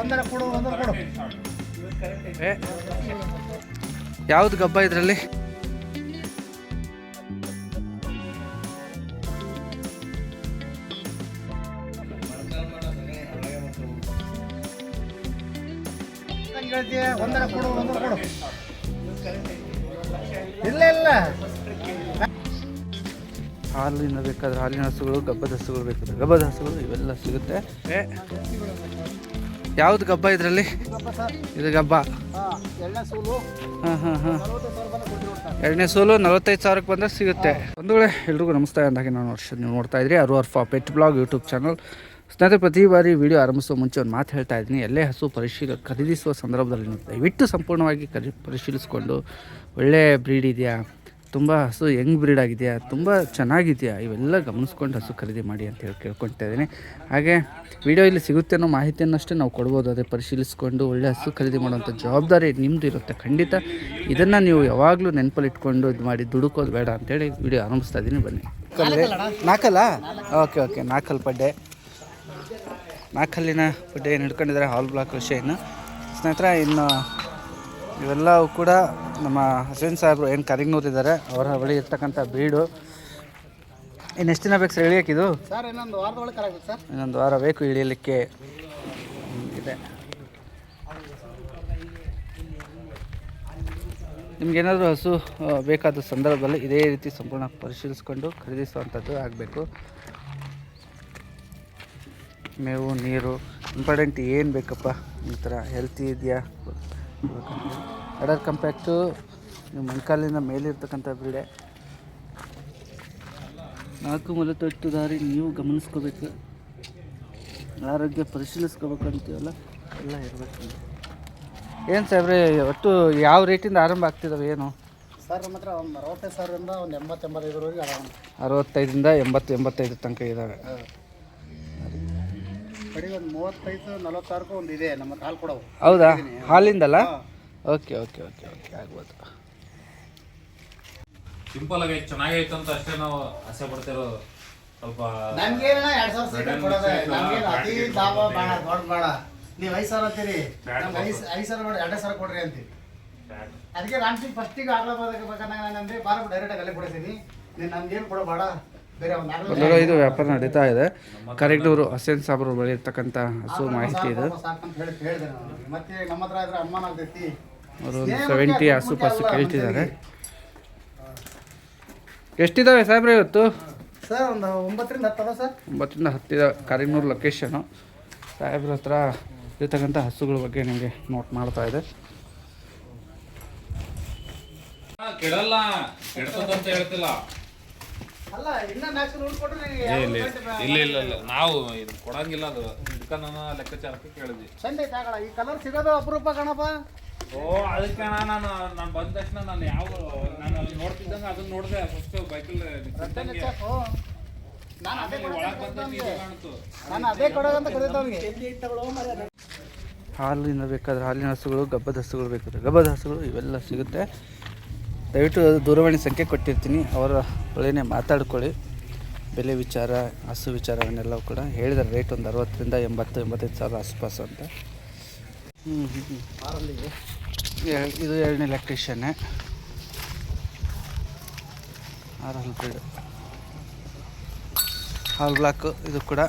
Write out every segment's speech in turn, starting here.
ಒಂದರ ಕೊಡು ಒಂದರ ಕೊಡು. ಯಾವ್ದು ಗಬ್ಬ ಇದರಲ್ಲಿ? ಒಂದರ ಕೊಡು ಒಂದರ ಕೊಡು. ಇಲ್ಲ ಇಲ್ಲ. ಹಾಲಿನ ಬೇಕಾದ್ರೆ ಹಾಲಿನ ಹಸುಗಳು ಗಬ್ಬದ ಹಸುಗಳು ಬೇಕಾದ್ರೆ ಗಬ್ಬದ ಹಸುಗಳು ಇವೆಲ್ಲ ಸಿಗುತ್ತೆ. ಯಾವ್ದು ಗಬ್ಬ ಇದರಲ್ಲಿ? ಇದು ಗಬ್ಬ. ಹಾಂ ಎರಡನೇ ಸೋಲು. ನಲವತ್ತೈದು ಸಾವಿರಕ್ಕೆ ಬಂದರೆ ಸಿಗುತ್ತೆ. ಒಂದು ವೇಳೆ ಎಲ್ರಿಗೂ ನಮಸ್ತೆ. ಅಂದಾಗ ನಾನು ವರ್ಷ ನೀವು ನೋಡ್ತಾ ಇದ್ರಿ. ಅರು Arfa pet blog YouTube channel. ಸ್ನೇಹಿತರೆ ಪ್ರತಿ ಬಾರಿ ವಿಡಿಯೋ ಆರಂಭಿಸುವ ಮುಂಚೆ ಒಂದು ಮಾತು ಹೇಳ್ತಾ ಇದ್ದೀನಿ. ಎಲ್ಲೇ ಹಸು ಪರಿಶೀಲ ಖರೀದಿಸುವ ಸಂದರ್ಭದಲ್ಲಿ ದಯವಿಟ್ಟು ಸಂಪೂರ್ಣವಾಗಿ ಕರಿ ಪರಿಶೀಲಿಸಿಕೊಂಡು ಒಳ್ಳೆಯ ಬ್ರೀಡ್ ಇದೆಯಾ? ತುಂಬ ಹಸು ಹೆಂಗ್ ಬ್ರೀಡ್ ಆಗಿದೆಯಾ? ತುಂಬ ಚೆನ್ನಾಗಿದೆಯಾ? ಇವೆಲ್ಲ ಗಮನಿಸ್ಕೊಂಡು ಹಸು ಖರೀದಿ ಮಾಡಿ ಅಂತ ಹೇಳಿ ಕೇಳ್ಕೊಳ್ತಾ ಇದ್ದೀನಿ. ಹಾಗೆ ವಿಡಿಯೋ ಇಲ್ಲಿ ಸಿಗುತ್ತೆ ಅನ್ನೋ ಮಾಹಿತಿಯನ್ನಷ್ಟೇ ನಾವು ಕೊಡ್ಬೋದು. ಅದೇ ಪರಿಶೀಲಿಸ್ಕೊಂಡು ಒಳ್ಳೆ ಹಸು ಖರೀದಿ ಮಾಡುವಂಥ ಜವಾಬ್ದಾರಿ ನಿಮ್ಮದು ಇರುತ್ತೆ ಖಂಡಿತ. ಇದನ್ನು ನೀವು ಯಾವಾಗಲೂ ನೆನಪಲ್ಲಿ ಇಟ್ಕೊಂಡು ಇದು ಮಾಡಿ ದುಡುಕೋದು ಬೇಡ ಅಂತೇಳಿ ವಿಡಿಯೋ ಆರಂಭಿಸ್ತಾ ಇದ್ದೀನಿ. ಬನ್ನಿ. ನಾಲ್ಕಲ್ಲ ಓಕೆ ಓಕೆ ನಾಲ್ಕಲ್ ಪಡ್ಡೆ. ನಾಲ್ಕಲ್ಲಿನ ಪಡ್ಡೆ ಏನು ಹಿಡ್ಕೊಂಡಿದ್ದಾರೆ? ಹಾಲ್ ಬ್ಲಾಕ್ ವಿಷಯನ ಸ್ನೇಹಿತರೆ, ಇನ್ನು ಇವೆಲ್ಲವೂ ಕೂಡ ನಮ್ಮ ಹಸೇನ್ ಸಾಹೇಬರು ಏನು ಕರಿಗ್ನೂರು ನೋತಿದ್ದಾರೆ ಅವರ ಬಳಿ ಇರ್ತಕ್ಕಂಥ ಬೀಡು. ಇನ್ನು ಎಷ್ಟು ದಿನ ಬೇಕು ಸರ್ ಇಳಿಯೋಕ್ಕಿದು? ಸರ್ ಇನ್ನೊಂದು ವಾರದೊಳಗೆ ಸರ್. ಇನ್ನೊಂದು ವಾರ ಬೇಕು ಇಳಿಯಲಿಕ್ಕೆ ಇದೆ. ನಿಮ್ಗೇನಾದರೂ ಹಸು ಬೇಕಾದ ಸಂದರ್ಭದಲ್ಲಿ ಇದೇ ರೀತಿ ಸಂಪೂರ್ಣ ಪರಿಶೀಲಿಸ್ಕೊಂಡು ಖರೀದಿಸುವಂಥದ್ದು ಆಗಬೇಕು. ಮೇವು ನೀರು ಇಂಪಾರ್ಟೆಂಟ್ ಏನು ಬೇಕಪ್ಪ? ಈ ಥರ ಹೆಲ್ತಿ ಇದೆಯಾ? ಅಡರ್ ಕಂಪ್ಯಾಕ್ಟು ನಿಮ್ಮ ಮೊಣಕಾಲಿನ ಮೇಲಿರ್ತಕ್ಕಂಥ ಬ್ರೀಡೆ ನಾಲ್ಕು ಮೊಲ ತೊಟ್ಟು ದಾರಿ ನೀವು ಗಮನಿಸ್ಕೋಬೇಕು. ಆರೋಗ್ಯ ಪರಿಶೀಲಿಸ್ಕೋಬೇಕು ಅಂತೀವಲ್ಲ? ಎಲ್ಲ ಇರಬೇಕು. ಏನು ಸಾಹೇಬ್ರೆ ಒಟ್ಟು ಯಾವ ರೇಟಿಂದ ಆರಂಭ ಆಗ್ತಿದಾವೆ ಏನು? ಸರ್ ನಮ್ಮ ಹತ್ರ ಒಂದು ಅರವತ್ತೈದು ಸಾವಿರದಿಂದ ಒಂದು ಎಂಬತ್ತು ಎಂಬತ್ತೈದರವರೆಗೆ ಅದಾವ ಅರವತ್ತೈದರಿಂದ ಎಂಬತ್ತು ಎಂಬತ್ತೈದು ತನಕ ಇದ್ದಾವೆ ಕಡೆ ಒಂದು ಮೂವತ್ತೈದು ನಲವತ್ತಾರಕ್ಕೂ ಒಂದು ಇದೆ ನಮ್ಮ ಹತ್ರ ಹಾಲು ಕೊಡವು. ಹೌದಾ? ಹಾಲಿಂದಲ್ಲ ಓಕೆ ಓಕೆ ಓಕೆ ಓಕೆ ಆಗ್ಬೋದು. ಸಿಂಪಲ್ ಆಗಿ ಚೆನ್ನಾಗೈತೆ ಅಂತ ಅಷ್ಟೇ ನಾವು ಆಸೆ ಪಡ್ತಿರೋ ಸ್ವಲ್ಪ ನಮ್ಗೇನ ಎರಡ್ ಸಾವಿರ ಸೀಟ್ ಕೊಡೋದೆ? ನಮ್ಗೇನು ಅತಿ ಲಾಭ ಬೇಡ ದೊಡ್ಡ ಬೇಡ. ನೀವು ಐದು ಸಾವಿರ ಅಂತೀರಿ? ನಮ್ಗೆ ಐದು ಐದು ಸಾವಿರ ಬೇಡ ಎರಡೇ ಸಾವಿರ ಕೊಡ್ರಿ ಅಂತೀವಿ ಅದಕ್ಕೆ ರಾಮ್ಸಿಂಗ್ ಫಸ್ಟಿಗೆ ಆಗ್ಲಾ ಬೇಕಂದಾಗ ಏನಂದ್ರೆ ಬಾರ ಡೈರೆಕ್ಟ್ ಅಲ್ಲೇ ಕೊಡ್ತೀನಿ. ನೀನು ನಮ್ಗೇನು ಕೊಡಬೇಡ ಬೇರೆ ಮೊದಲು ಇದು ವ್ಯಾಪಾರ ನಡೀತಾ ಇದೆ. ಕರೆಕ್ಟೂರು ಹಸೇನ್ ಸಾಹಬ್ರು ಬಳಿ ಇರ್ತಕ್ಕಂಥ ಹಸು ಮಾಹಿತಿ ಇದು. ಅವರು ಒಂದು ಸೆವೆಂಟಿ ಹಸು ಪಸು ಕೇಳ್ತಿದ್ದಾರೆ. ಎಷ್ಟಿದ್ದಾವೆ ಸಾಹೇಬ್ರೆ ಇವತ್ತು? ಸರ್ ಒಂದು ಒಂಬತ್ತರಿಂದ ಹತ್ತದ ಸರ್. ಒಂಬತ್ತರಿಂದ ಹತ್ತಿದ ಕರಿನೂರು ಲೊಕೇಶನು ಸಾಹೇಬ್ರ ಹತ್ರ ಇರ್ತಕ್ಕಂಥ ಹಸುಗಳ ಬಗ್ಗೆ ನಿಮಗೆ ನೋಟ್ ಮಾಡ್ತಾ ಇದೆ. ಕೆಡಲ್ಲ ಕೆಡ್ತದಂತ ಹೇಳ್ತಿಲ್ಲ ಅಲ್ಲ ಇನ್ನ ನಾಲ್ಕು ರೂಲ್ ಕೊಟ್ರೆ ಏ, ಇಲ್ಲ ಇಲ್ಲ. ಇಲ್ಲ ಇಲ್ಲ ನಾವು ಇದು ಕೊಡಂಗಿಲ್ಲ ಅದು. ಇದಕ್ಕ ನಾನು ಲೆಕ್ಕಾಚಾರಕ್ಕೆ ಕೇಳಿದ್ವಿ. ಸಂಡೆ ತಗೊಳ ಈ ಕಲರ್ ಸಿಗೋದು ಅಪರೂಪ ಕಣಪ್ಪ. ಓ ಅದಕ್ಕೆ ನಾನು ನಾನು ಬಂದ ತಕ್ಷಣ ನಾನು ಯಾವ ನಾನು ಅಲ್ಲಿ ನೋಡ್ತಿದ್ದಂಗೆ ಅದನ್ನ ನೋಡಿದೆ. ಫಸ್ಟ್ ಬೈಕಲ್ಲಿ ನಿಂತಂಗೆ. ನಾನು ಅದೇ ಆಮೇಲೆ ಒಳಗ್ ಬಂದಂಗೆ ಇದು ಕಾಣ್ತು ನಾನು ಅದೇ ಕೊಡೋದಂತ ಹಾಲಿನ ಬೇಕಾದ್ರೆ ಹಾಲಿನ ಹಸುಗಳು ಗಬ್ಬದ ಹಸುಗಳು ಬೇಕಾದ್ರೆ ಗಬ್ಬದ ಹಸುಗಳು ಇವೆಲ್ಲ ಸಿಗುತ್ತೆ. ದಯವಿಟ್ಟು ದೂರವಾಣಿ ಸಂಖ್ಯೆ ಕೊಟ್ಟಿರ್ತೀನಿ, ಅವರ ಬಳಿನೇ ಮಾತಾಡ್ಕೊಳ್ಳಿ. ಬೆಲೆ ವಿಚಾರ, ಹಸು ವಿಚಾರವನ್ನೆಲ್ಲ ಕೂಡ ಹೇಳಿದ್ರೆ ರೇಟ್ ಒಂದು ಅರವತ್ತರಿಂದ ಎಂಬತ್ತು, ಎಂಬತ್ತೈದು ಸಾವಿರ ಆಸುಪಾಸು ಅಂತ. ಹ್ಞೂ ಹ್ಞೂ ಇದು ಎರಡನೇ ಎಲೆಕ್ಟ್ರಿಷಿಯನ್ನೇ ಆರ್ ಹಲ್ಬ್ರಿಡ್ ಹಾಲ್ ಬ್ಲಾಕ್ ಇದು ಕೂಡ.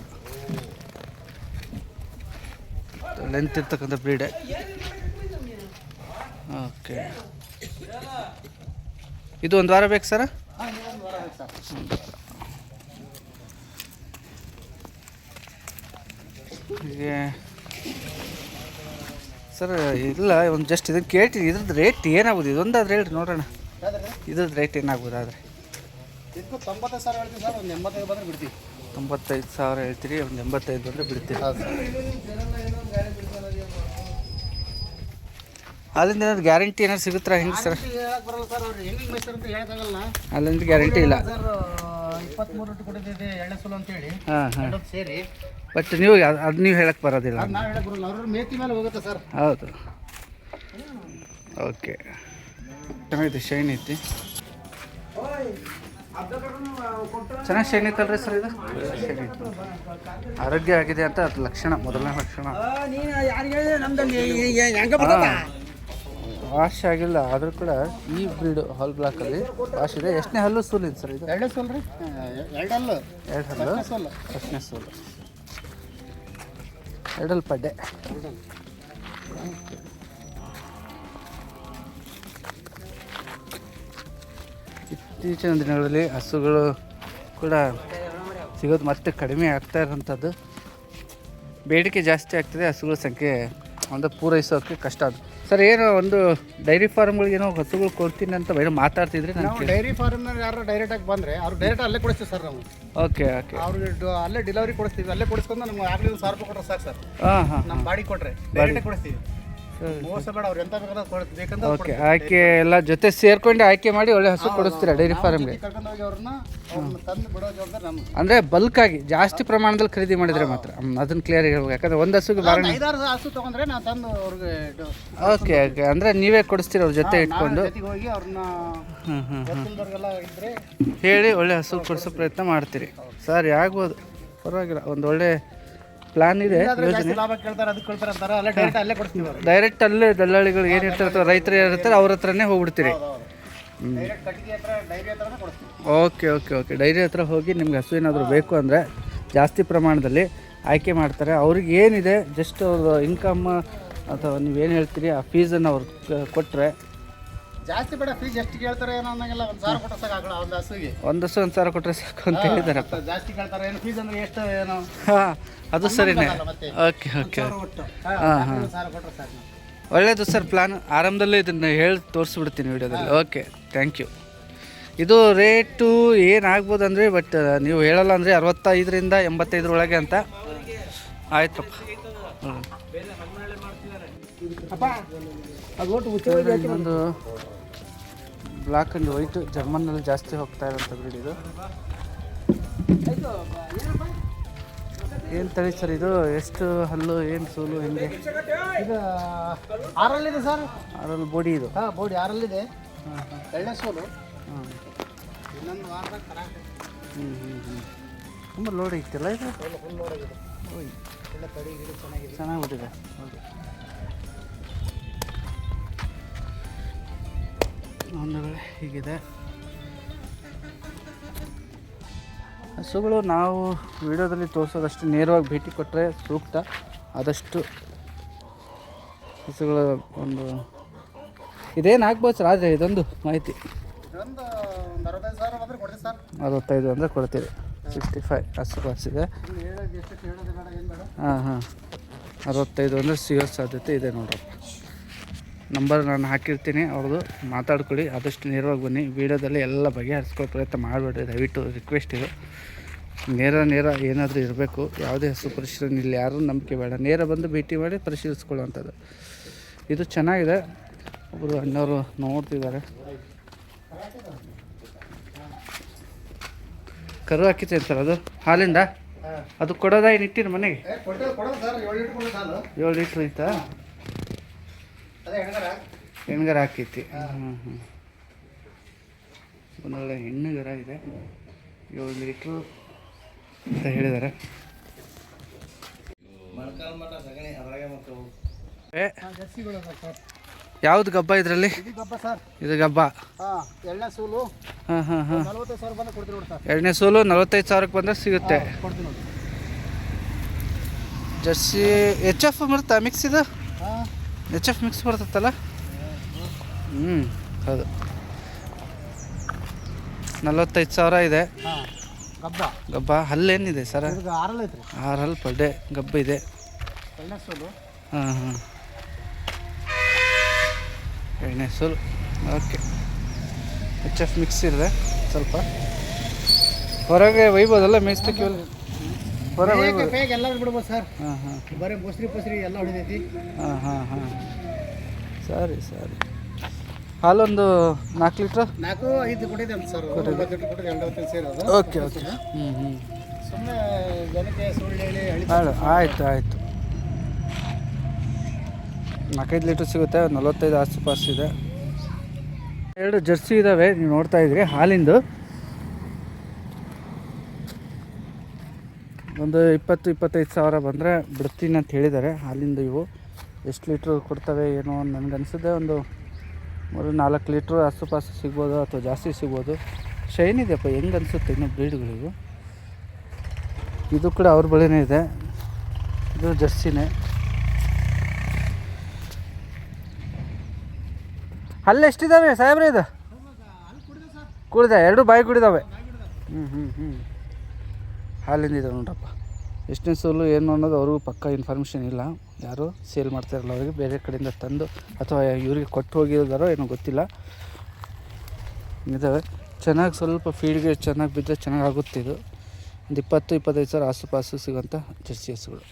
ಲೆಂತ್ ಇರ್ತಕ್ಕಂಥ ಬ್ರೀಡೆ ಓಕೆ ಇದು ಒಂದು ವಾರ ಬೇಕು ಸರ್? ಸರ್, ಇಲ್ಲ, ಒಂದು ಜಸ್ಟ್ ಇದನ್ನು ಕೇಳ್ತೀನಿ. ಇದ್ರದ್ದು ರೇಟ್ ಏನಾಗ್ಬೋದು ಇದೊಂದಾದ್ರೆ ಹೇಳ್ರಿ, ನೋಡೋಣ. ಇದ್ರದ್ದು ರೇಟ್ ಏನಾಗ್ಬೋದು ಆದರೆ? ತೊಂಬತ್ತೈದು ಸಾವಿರ ಹೇಳ್ತೀರಿ, ಒಂದು ಎಂಬತ್ತೈದು ಬಂದರೆ ಬಿಡ್ತೀರಿ. ಅಲ್ಲಿಂದ ಏನಾದ್ರು ಗ್ಯಾರಂಟಿ ಏನಾದ್ರು ಸಿಗುತ್ತಾ? ಹೆಂಗೆ ಸರ್? ಹೇಳಕ್ ಬರಲ್ಲ ಸರ್ ಅವ್ರು ಹೆಂಗೆ ಮೈಸೂರು ಅಂತ ಹೇಳಕ್ಕಾಗಲ್ಲ. ಅಲ್ಲಿಂದ ಗ್ಯಾರಂಟಿ ಇಲ್ಲ. ಸರ್ ಇಪ್ಪತ್ತ್ಮೂರು ರೊಟ್ಟಿ ಕೊಟ್ಟಿದ್ದೆ ಎರಡನೇ ಸಲ ಅಂತೇಳಿ. ಹಾಂ ಹಾಂ. ಸೇರಿ. ಬಟ್ ನೀವು ಅದು ನೀವು ಹೇಳಕ್ಕೆ ಬರೋದಿಲ್ಲ. ಅದು ನಾವು ಹೇಳಕ್ ಬರಲ್ಲ ಅವ್ರ ಮೇತಿ ಮೇಲೆ ಹೋಗುತ್ತೆ ಸರ್. ಹೌದು. ಓಕೆ ಚೆನ್ನಾಗಿದೆ ಶೈನ್ ಐತಿ. ಚೆನ್ನಾಗಿ ಶೈನ್ ಐತಲ್ರಿ ಸರ್ ಇದು? ಶೈನ್ ಐತೆ. ಆರೋಗ್ಯ ಆಗಿದೆ ಅಂತ ಅದು ಲಕ್ಷಣ ಮೊದಲನೇ ಲಕ್ಷಣ. ವಾಶ್ ಆಗಿಲ್ಲ ಆದರೂ ಕೂಡ ಈ ಬ್ರೀಡ್ ಹಾಲ್ ಬ್ಲಾಕಲ್ಲಿ ವಾಶ್ ಇದೆ. ಎಷ್ಟನೇ ಹಲ್ಲು ಸೂಲ್ ಇದೆ ಸರ್ ಇದು? ಎರಡೇ ಸೂಲ್ ರೀ. ಎರಡು ಹಲ್ಲು. ಸೋಲ್. ಫಸ್ಟ್ನೇ ಸೂಲ್? ಎರಡಲ್ಲಿ ಪಡ್ಡೆ. ಇತ್ತೀಚಿನ ದಿನಗಳಲ್ಲಿ ಹಸುಗಳು ಕೂಡ ಸಿಗೋದು ಮತ್ತೆ ಕಡಿಮೆ ಆಗ್ತಾ ಇರೋಂಥದ್ದು ಬೇಡಿಕೆ ಜಾಸ್ತಿ ಆಗ್ತಿದೆ ಹಸುಗಳ ಸಂಖ್ಯೆ ಒಂದು ಪೂರೈಸೋಕ್ಕೆ ಕಷ್ಟ ಅದು ಸರ್ ಏನು ಒಂದು ಡೈರಿ ಫಾರ್ಮ್ಗಳಿಗೆ ಏನೋ ಹಸುಗಳು ಕೊಡ್ತೀನಿ ಅಂತ ಏನೋ ಮಾತಾಡ್ತಿದ್ರಿ ನಾನು ನಾವು ಡೈರಿ ಫಾರ್ಮ್ ಯಾರು ಡೈರೆಕ್ಟ್ ಆಗಿ ಬಂದ್ರೆ ಅವ್ರು ಡೈರೆಕ್ಟ್ ಅಲ್ಲೇ ಕೊಡಿಸ್ತೀವಿ ಸರ್ ನಾವು. Okay okay. ಅವ್ರಿಗೆ ಡ- ಅಲ್ಲೇ ಡೆಲಿವರಿ ಕೊಡಿಸ್ತೀವಿ. ಅಲ್ಲೇ ಕೊಡಿಸ್ಕೊಂಡು ನಮ್ಗೆ ಆಗ್ಲಿ ಒಂದು ಸಾವಿರ ರೂಪಾಯಿ ಕೊಟ್ಟರೆ ಸಾಕು ಸರ್. ಹಾಂ ಹಾಂ ನಮ್ಮ ಬಾಡಿ ಕೊಟ್ರೆ. ಡೈರೆಕ್ಟ್ ಕೊಡಿಸ್ತೀವಿ. ಮೋಸ ಬೇಡ ಅವ್ರು ಎಂತ ಬೇಕಾದ್ರೆ ಕೊಡ್- ಬೇಕಂದ್ರೆ ಅವ್ರು ಓಕೆ ಆಯ್ಕೆ ಎಲ್ಲ ಜೊತೆ ಸೇರ್ಕೊಂಡು ಆಯ್ಕೆ ಮಾಡಿ ಒಳ್ಳೆ ಹಸು ಕೊಡಿಸ್ತೀರಾ ಡೈರಿ ಫಾರ್ಮ್ಗೆ? ಕರ್ಕೊಂಡು ಹೋಗಿ ಅವ್ರನ್ನ ಅವ್ರನ್ನ ತಂದು ಬಿಡೋ ಜವಾಬ್ದಾರಿ ನಮ್ಗೆ ಅಂದರೆ ಬಲ್ಕಾಗಿ ಜಾಸ್ತಿ ಪ್ರಮಾಣದಲ್ಲಿ ಖರೀದಿ ಮಾಡಿದ್ರೆ ಮಾತ್ರ. ಅದನ್ನು ಕ್ಲಿಯರ್ ಹೇಳ್ಬೇಕು. ಯಾಕಂದ್ರೆ ಒಂದು ಹಸುಗೆ ಬಾರ ಐದಾರು ಹಸು ತಗೊಂಡ್ರೆ ನಾವು ತಂದು ಅವ್ರಿಗೆ ಡ- ಓಕೆ ಓಕೆ. ಅಂದರೆ ನೀವೇ ಕೊಡಿಸ್ತೀರ ಅವ್ರ ಜೊತೆ ನಾವೇ ಇಟ್ಕೊಂಡು? ಜೊತೆಗೆ ಹೋಗಿ ಅವ್ರನ್ನ ಹ್ಞೂ ಹ್ಞೂ ಗೊತ್ತಿಲ್ದವ್ರಿಗೆಲ್ಲ ಇದ್ರೆ ಹೇಳಿ ಒಳ್ಳೆ ಹಸು ಕೊಡಿಸೋ ಪ್ರಯತ್ನ ಮಾಡ್ತೀರಿ. ಸರಿ ಆಗ್ಬೋದು. ಪರವಾಗಿಲ್ಲ ಒಂದು ಒಳ್ಳೆ ಪ್ಲಾನ್ ಇದೆ. ಡೈರೆಕ್ಟ್ ಅಲ್ಲೇ ದಲ್ಲಾಳಿಗಳು ಏನು ಇರ್ತಾರೆ ರೈತರು ಇರ್ತಾರೆ ಅವ್ರ ಹತ್ರನೇ ಹೋಗ್ಬಿಡ್ತೀರಿ. ಓಕೆ ಓಕೆ ಓಕೆ ಡೈರಿ ಹತ್ರ ಹೋಗಿ ನಿಮ್ಗೆ ಹಸು ಏನಾದರೂ ಬೇಕು ಅಂದರೆ ಜಾಸ್ತಿ ಪ್ರಮಾಣದಲ್ಲಿ ಆಯ್ಕೆ ಮಾಡ್ತಾರೆ. ಅವ್ರಿಗೆ ಏನಿದೆ ಜಸ್ಟ್ ಅವ್ರ ಇನ್ಕಮ್ ಅಥವಾ ನೀವೇನು ಹೇಳ್ತೀರಿ ಆ ಫೀಸನ್ನು ಅವ್ರು ಕೊಟ್ಟರೆ ಜಾಸ್ತಿ ಬೇಡ ಫೀಸ್ ಎಷ್ಟು ಕೇಳ್ತಾರೆ ಏನೋ ಅನ್ನಂಗಿಲ್ಲ ಒಂದು ಸಾವಿರ ಕೊಟ್ಟರೆ ಸಾಕು ಒಂದು ಹಸುಗೆ. ಒಂದು ಹಸು ಒಂದು ಸಾವಿರ ಕೊಟ್ಟರೆ ಸಾಕು ಅಂತ ಹೇಳಿದಾರಪ್ಪ. ಜಾಸ್ತಿ ಕೇಳ್ತಾರೆ ಏನು ಫೀಸ್ ಅಂದ್ರೆ ಎಷ್ಟು ಏನೋ. ಹಾಂ ಅದು ಸರಿನೇ. Okay okay. ಹಾಂ ಹಾಂ ಸಾವಿರ ಕೊಟ್ಟರೆ ಸಾಕು. ಒಳ್ಳೆಯದು ಸರ್ ಪ್ಲಾನ್ ಆರಂಭದಲ್ಲೇ ಇದನ್ನು ಹೇಳಿ ತೋರಿಸ್ಬಿಡ್ತೀನಿ ವಿಡಿಯೋದಲ್ಲಿ. ಓಕೆ ಥ್ಯಾಂಕ್ ಯು ಇದು ರೇಟು ಏನಾಗ್ಬೋದು ಅಂದರೆ ಬಟ್ ನೀವು ಹೇಳಲ್ಲ ಅಂದರೆ ಅರವತ್ತೈದರಿಂದ ಎಂಬತ್ತೈದರೊಳಗೆ ಅಂತ. ಆಯ್ತಪ್ಪ. ಹ್ಞೂ ಇನ್ನೊಂದು ಬ್ಲ್ಯಾಕ್ ಅಂಡ್ ವೈಟ್ ಜರ್ಮನ್ನಲ್ಲಿ ಜಾಸ್ತಿ ಹೋಗ್ತಾ ಇರೋಂಥ ಬ್ರೀಡ್ ಇದು. ಏನು ತಳಿ ಸರ್ ಇದು? ಎಷ್ಟು ಹಲ್ಲು ಏನು ಸೂಲು ಹೆಂಗೆ? ಇದು ಆರಲ್ಲಿದೆ ಸರ್. ಆರಲ್ಲಿ ಬೋಡಿ ಇದು. ಹಾಂ ಬೋಡಿ ಆರಲ್ಲಿದೆ. ಎಳ್ಳೆ ಸೋಲು. ಹಾಂ ಇನ್ನೊಂದು ವಾರದಾಗ ಹ್ಞೂ ಹ್ಞೂ ಹ್ಞೂ ತುಂಬ ಲೋಡ್ ಐತಲ್ಲ ಇದು? ಫುಲ್ ಲೋಡ್ ನೋಡೋದಿದೆ ಚೆನ್ನಾಗಿದೆ ಒಂದು ವೇಳೆ ಹೀಗಿದೆ. ಹಸುಗಳು ನಾವು ವಿಡಿಯೋದಲ್ಲಿ ತೋರಿಸೋದಷ್ಟು ನೇರವಾಗಿ ಭೇಟಿ ಕೊಟ್ಟರೆ ಸೂಕ್ತ. ಆದಷ್ಟು ಹಸುಗಳ ಒಂದು ಇದೇನು ಆಗ್ಬೋದು ಸರ್? ಆದರೆ ಇದೊಂದು ಮಾಹಿತಿ. ಅರವತ್ತೈದು ಅಂದರೆ ಕೊಡ್ತೀರಿ ಸಿಕ್ಸ್ಟಿ ಫೈವ್ ಹಸು ಬೇಡ ಹಾಂ ಹಾಂ. ಅರವತ್ತೈದು ಅಂದರೆ ಸಿಗೋ ಸಾಧ್ಯತೆ ಇದೆ ನೋಡ್ರಿ. ನಂಬರ್ ನಾನು ಹಾಕಿರ್ತೀನಿ ಅವ್ರದ್ದು ಮಾತಾಡ್ಕೊಳ್ಳಿ. ಆದಷ್ಟು ನೇರವಾಗಿ ಬನ್ನಿ. ವೀಡಿಯೋದಲ್ಲಿ ಎಲ್ಲ ಬಗೆಹರಿಸ್ಕೊಳ್ಳೋ ಪ್ರಯತ್ನ ಮಾಡಬೇಡ್ರಿ. ದಯವಿಟ್ಟು ರಿಕ್ವೆಸ್ಟ್ ಇದು ನೇರ ನೇರ ಏನಾದರೂ ಇರಬೇಕು. ಯಾವುದೇ ಹಸು ಪರಿಶೀಲನೆ ಇಲ್ಲಿ ಯಾರೂ ನಂಬಿಕೆ ಬೇಡ. ನೇರ ಬಂದು ಭೇಟಿ ಮಾಡಿ ಪರಿಶೀಲಿಸ್ಕೊಳ್ಳುವಂಥದ್ದು. ಇದು ಚೆನ್ನಾಗಿದೆ. ಒಬ್ಬರು ಅಣ್ಣವರು ನೋಡ್ತಿದ್ದಾರೆ. ಕರು ಹಾಕಿತ್ತು ಸರ್ ಅದು? ಹಾಲಿಂದ? ಅದು ಕೊಡೋದ ಏನು ಇಟ್ಟಿರಿ ಮನೆಗೆ? ಏಳು ಲೀಟ್ರ್ ಐತಾ? ಅದೇ ಹೆಣ್ಗರ. ಹಾಕೈತಿ. ಹ್ಞೂ ಹ್ಞೂ ಒಂದೊಳ್ಳೆ ಹೆಣ್ಣುಗರ ಇದೆ. ಏಳು ಲೀಟ್ರು ಅಂತ ಹೇಳಿದ್ದಾರೆ ಏ, ಜರ್ಸಿಗಳು ಸರ್ ಯಾವ್ದು ಗಬ್ಬ ಇದರಲ್ಲಿ? ಇದು ಗಬ್ಬ ಎರಡನೇ ಸೂಲು. ಹಾಂ ಹಾಂ ಹಾಂ. ನಲ್ವತ್ತೈದು ಸಾವಿರಕ್ಕೆ ಬಂದರೆ ಸಿಗುತ್ತೆ. ಜರ್ಸಿ ಎಚ್ ಎಫ್ ಬರುತ್ತಾ ಮಿಕ್ಸ್ ಇದು? ಎಚ್ ಎಫ್ ಮಿಕ್ಸ್ ಬರ್ತತ್ತಲ್ಲ ಹ್ಞೂ ಹೌದು. ನಲವತ್ತೈದು ಸಾವಿರ ಇದೆ. ಹಾಂ ಗಬ್ಬ. ಗಬ್ಬ ಹಲ್ಲೇನಿದೆ ಸರ್? ಆರಲ್ಲಿ ಐತ್ರಿ. ಆರು ಹಲ್ ಪರ್ ಡೇ ಗಬ್ಬ ಇದೆ ಹಾಂ ಹಾಂ. ಎಣ್ಣೆ ಸೋಲು. ಓಕೆ. ಎಚ್ ಎಫ್ ಮಿಕ್ಸ್ ಇದೆ ಸ್ವಲ್ಪ. ಹೊರಗೆ ಒಯ್ಬೋದಲ್ಲ ಮೇಯ್ಸ್ತಕ್ಕೆ ಹೊರಗೆ ಒಯ್ಬೋದು. ಎಲ್ಲ ಬಿಡ್ಬೋದು ಸರ್. ಹಾಂ ಹಾಂ. ಬರೀ ಮೊಸರಿ ಪಸರಿ ಎಲ್ಲ ಹೊಡಿತೈತಿ. ಹಾಂ ಹಾಂ ಹಾಂ. ಸರಿ ಸರಿ. ಹಾಲೊಂದು ನಾಲ್ಕು ಲೀಟ್ರ್? ನಾಲ್ಕು ಐದು ಕೊಟ್ಟಿದೆ ಸರ್. Okay okay. ಹ್ಞೂ ಹ್ಞೂ ಸುಮ್ಮನೆ ಜನಕ್ಕೆ ಸುಳ್ಳು ಹಾಳು ಆಯಿತು ಆಯಿತು. ನಾಲ್ಕೈದು ಲೀಟ್ರ್ ಸಿಗುತ್ತೆ, ನಲವತ್ತೈದು ಆಸುಪಾಸು ಇದೆ. ಎರಡು ಜರ್ಸಿ ಇದ್ದಾವೆ ನೀವು ನೋಡ್ತಾ ಇದ್ರಿ ಹಾಲಿಂದು. ಒಂದು ಇಪ್ಪತ್ತು, ಇಪ್ಪತ್ತೈದು ಸಾವಿರ ಬಂದರೆ ಬಿಡ್ತೀನಿ ಅಂತ ಹೇಳಿದ್ದಾರೆ. ಹಾಲಿಂದು ಇವು ಎಷ್ಟು ಲೀಟ್ರ್ ಕೊಡ್ತವೆ, ಏನೋ ನನಗನ್ಸುತ್ತೆ ಒಂದು ಮೂರು ನಾಲ್ಕು ಲೀಟ್ರ್ ಆಸುಪಾಸು ಸಿಗ್ಬೋದು ಅಥವಾ ಜಾಸ್ತಿ ಸಿಗ್ಬೋದು. ಶೈನ್ ಇದೆಯಪ್ಪ ಹೆಂಗೆ ಅನಿಸುತ್ತೆ ಇನ್ನು ಬ್ರೀಡ್ಗಳಿಗೂ ಇದು ಕೂಡ ಅವ್ರ ಬಳಿನೇ ಇದೆ. ಇದು ಜರ್ಸಿನೇ. ಅಲ್ಲಿ ಎಷ್ಟಿದಾವೆ ಸಾಹೇಬ್ರೆ ಇದು? ಕುಡಿದ, ಎರಡು ಬಾಯಿ ಕುಡಿದಾವೆ. ಹ್ಞೂ ಹ್ಞೂ ಹ್ಞೂ ಹಾಲಿಂದ ಇದೆ ನೋಡ್ರಪ್ಪ. ಎಷ್ಟನೇ ಸೋಲು ಏನು ಅನ್ನೋದು ಅವ್ರಿಗೂ ಪಕ್ಕ ಇನ್ಫಾರ್ಮೇಷನ್ ಇಲ್ಲ. ಯಾರು ಸೇಲ್ ಮಾಡ್ತಾರಲ್ಲ ಅವರಿಗೆ, ಬೇರೆ ಕಡೆಯಿಂದ ತಂದು ಅಥವಾ ಇವರಿಗೆ ಕೊಟ್ಟು ಹೋಗಿರೋದಾರೋ ಏನೋ ಗೊತ್ತಿಲ್ಲ. ಇದ್ದಾವೆ ಚೆನ್ನಾಗಿ ಸ್ವಲ್ಪ ಫೀಡ್ಗೆ ಚೆನ್ನಾಗಿ ಬಿದ್ದರೆ ಚೆನ್ನಾಗಿ ಆಗುತ್ತೆ ಇದು. ಒಂದು ಇಪ್ಪತ್ತು, ಇಪ್ಪತ್ತೈದು ಸಾವಿರ ಆಸುಪಾಸು ಸಿಗೋಂಥ ಜರ್ಸಿ ಹಸುಗಳು.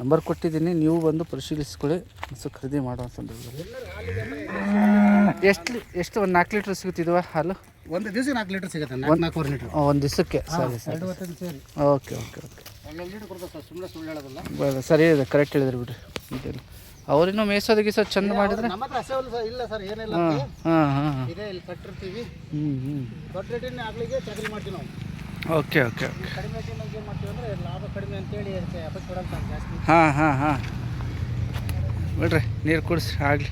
ನಂಬರ್ ಕೊಟ್ಟಿದ್ದೀನಿ. ನೀವು ಬಂದು ಪರಿಶೀಲಿಸ್ಕೊಳ್ಳಿ. ಹಸು ಖರೀದಿ ಮಾಡೋ ಸಂದರ್ಭದಲ್ಲಿ. ಎಷ್ಟು ಎಷ್ಟು ಒಂದು ನಾಲ್ಕು ಲೀಟ್ರ್ ಸಿಗುತ್ತಿದ್ವ ಹಾಲು? ಒಂದು ದಿವಸ ನಾಲ್ಕು ಲೀಟರ್ ಸಿಗುತ್ತೆ ನಾಲ್ಕು ನಾಲ್ಕೂವರೆ ಲೀಟರ್. ಒಂದು ದಿವಸಕ್ಕೆ. ಸರಿ ಸರಿ. ಎರಡು ಹೊತ್ತಿನ ಸೇರಿ ಓಕೆ ಓಕೆ ಓಕೆ. ಕೊಡ್ತಾರೆ ಸರ್ ಸುಮ್ಮನೆ ಸುಳ್ಳು ಹೇಳೋದಿಲ್ಲ. ಸರಿ ಇದೆ ಕರೆಕ್ಟ್ ಹೇಳಿದ್ರು ಬಿಡ್ರಿ. ಇದೇನು ಅವ್ರಿನ್ನೂ ಮೇಸೋದು ಗೀಸೋ ಚಂದ ಮಾಡಿದ್ರೆ? ನಮ್ಮ ಹತ್ರ ಹಸೆ ಹುಲ್ಲು ಸರ್ ಇಲ್ಲ ಸರ್ ಏನಿಲ್ಲ ಹಾಂ ಹಾಂ ಹಾಂ ಇದೇ ಇಲ್ಲಿ ಕಟ್ಟಿರ್ತೀವಿ. ಹ್ಞೂ ಹ್ಞೂ ದೊಡ್ಡ ರೇಟಿನ ಆಗ್ಲಿಗೆ ಚಾಕರಿ ಮಾಡ್ತೀವಿ ನಾವು. Okay okay okay. ಕಡಿಮೆ ರೇಟಿನಾಗ ಏನು ಮಾಡ್ತೀವಿ ಅಂದರೆ ಲಾಭ ಕಡಿಮೆ ಅಂತೇಳಿ ಅದಕ್ಕೆ ಜಾಸ್ತಿ. ಹಾಂ ಹಾಂ ಹಾಂ. ಬಿಡ್ರಿ ನೀರು ಕುಡಿಸಿ ಆಗಲಿ.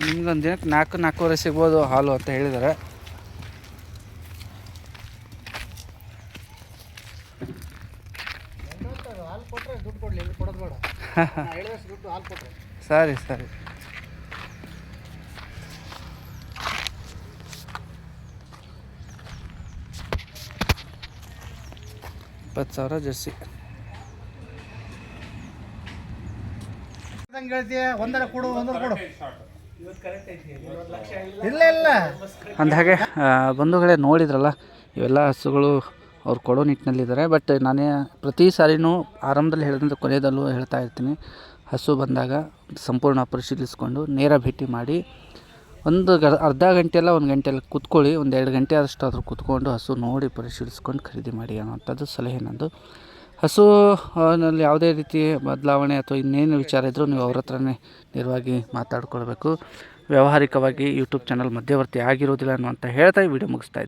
ನಿಮ್ಗೊಂದು ದಿನಕ್ಕೆ ನಾಲ್ಕು ನಾಲ್ಕೂವರೆ ಸಿಗ್ಬೋದು ಹಾಲು ಅಂತ ಹೇಳಿದ್ದಾರೆ ಸರಿ ಸರಿ ಇಪ್ಪತ್ತು ಸಾವಿರ ಜರ್ಸಿ ಹೇಳ್ತೀಯ ಒಂದರ ಕೊಡು ಒಂದರ ಕೊಡು ಇಲ್ಲ. ಇಲ್ಲ. ಅಂದ ಹಾಗೆ ಬಂಧುಗಳೇ ನೋಡಿದ್ರಲ್ಲ ಇವೆಲ್ಲ ಹಸುಗಳು ಅವ್ರು ಕೊಡೋ ನಿಟ್ಟಿನಲ್ಲಿದ್ದಾರೆ ಬಟ್ ನಾನೇ ಪ್ರತಿ ಸಾರಿನೂ ಆರಂಭದಲ್ಲಿ ಹೇಳಿದಂಥ ಕೊನೆಯದಲ್ಲೂ ಹೇಳ್ತಾ ಇರ್ತೀನಿ. ಹಸು ಬಂದಾಗ ಸಂಪೂರ್ಣ ಪರಿಶೀಲಿಸ್ಕೊಂಡು ನೇರ ಭೇಟಿ ಮಾಡಿ ಒಂದು ಗ ಅರ್ಧ ಗಂಟೆ ಎಲ್ಲ ಒಂದು ಗಂಟೆ ಅಲ್ಲಿ ಕೂತ್ಕೊಳ್ಳಿ ಒಂದು ಎರಡು ಗಂಟೆ ಆದಷ್ಟು ಆದರೂ ಕೂತ್ಕೊಂಡು ಹಸು ನೋಡಿ ಪರಿಶೀಲಿಸ್ಕೊಂಡು ಖರೀದಿ ಮಾಡಿ ಅನ್ನೋಂಥದ್ದು ಸಲಹೆ ನಂದು. ಹಸು ಆ, ನಲ್ಲಿ ಯಾವುದೇ ರೀತಿ ಬದಲಾವಣೆ ಅಥವಾ ಇನ್ನೇನು ವಿಚಾರ ಇದ್ದರೂ ನೀವು ಅವ್ರ ಹತ್ರನೇ ನೇರವಾಗಿ ಮಾತಾಡ್ಕೊಳ್ಬೇಕು. ವ್ಯಾವಹಾರಿಕವಾಗಿ ಯೂಟ್ಯೂಬ್ ಚಾನಲ್ ಮಧ್ಯವರ್ತಿ ಆಗಿರೋದಿಲ್ಲ ಅನ್ನುವಂತ ಹೇಳ್ತಾ ಈ ವಿಡಿಯೋ ಮುಗಿಸ್ತಾ